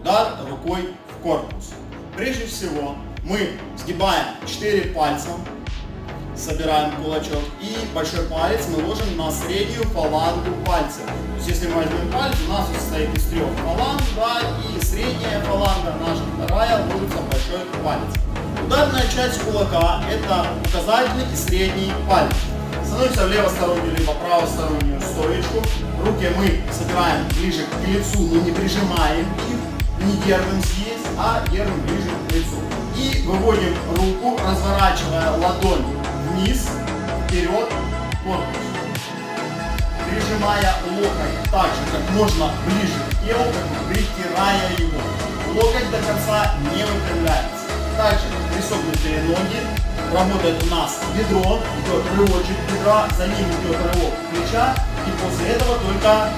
Удар рукой в корпус. Прежде всего мы сгибаем 4 пальца, собираем кулачок и большой палец мы ложим на среднюю фалангу пальца. То есть если мы возьмем палец, у нас он состоит из трех фаланг, да, и средняя фаланга, наша вторая, ложится большой палец. Ударная часть кулака это указательный и средний палец. Становимся в левостороннюю либо правостороннюю стоечку. Руки мы собираем ближе к лицу, но не прижимаем их, держим здесь, а держим ближе к лицу. И выводим руку, разворачивая ладонь вниз, вперед, корпус. Прижимая локоть так же, как можно ближе к телу, как притирая его. Локоть до конца не выпрямляется. Также присогнутые ноги. Работает у нас бедро, идет рывочек бедра, за ним идет рывок плеча, и после этого только.